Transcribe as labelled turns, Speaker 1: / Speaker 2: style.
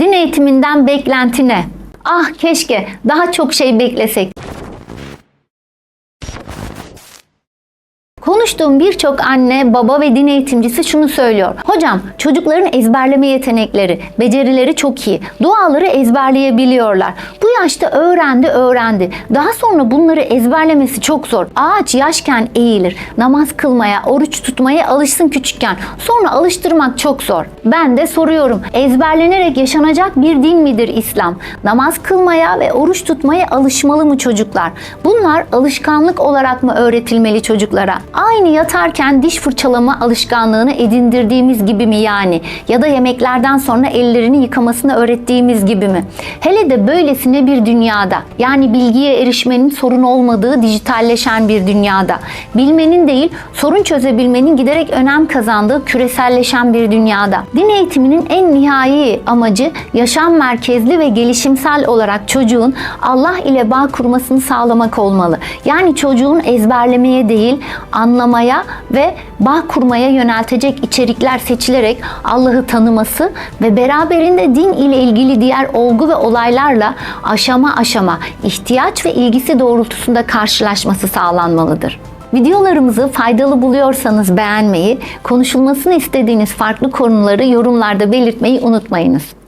Speaker 1: Din eğitiminden beklenti ne? Ah keşke daha çok şey beklesek. Konuştuğum birçok anne, baba ve din eğitimcisi şunu söylüyor. Hocam çocukların ezberleme yetenekleri, becerileri çok iyi. Duaları ezberleyebiliyorlar. Bu yaşta öğrendi öğrendi. Daha sonra bunları ezberlemesi çok zor. Ağaç yaşken eğilir. Namaz kılmaya, oruç tutmaya alışsın küçükken. Sonra alıştırmak çok zor. Ben de soruyorum. Ezberlenerek yaşanacak bir din midir İslam? Namaz kılmaya ve oruç tutmaya alışmalı mı çocuklar? Bunlar alışkanlık olarak mı öğretilmeli çocuklara? Aynı yatarken diş fırçalama alışkanlığını edindirdiğimiz gibi mi yani? Ya da yemeklerden sonra ellerini yıkamasını öğrettiğimiz gibi mi? Hele de böylesine bir dünyada, yani bilgiye erişmenin sorun olmadığı dijitalleşen bir dünyada, bilmenin değil sorun çözebilmenin giderek önem kazandığı küreselleşen bir dünyada. Din eğitiminin en nihai amacı yaşam merkezli ve gelişimsel olarak çocuğun Allah ile bağ kurmasını sağlamak olmalı. Yani çocuğun ezberlemeye değil, anlamaya ve bağ kurmaya yöneltecek içerikler seçilerek Allah'ı tanıması ve beraberinde din ile ilgili diğer olgu ve olaylarla aşama aşama ihtiyaç ve ilgisi doğrultusunda karşılaşması sağlanmalıdır. Videolarımızı faydalı buluyorsanız beğenmeyi, konuşulmasını istediğiniz farklı konuları yorumlarda belirtmeyi unutmayınız.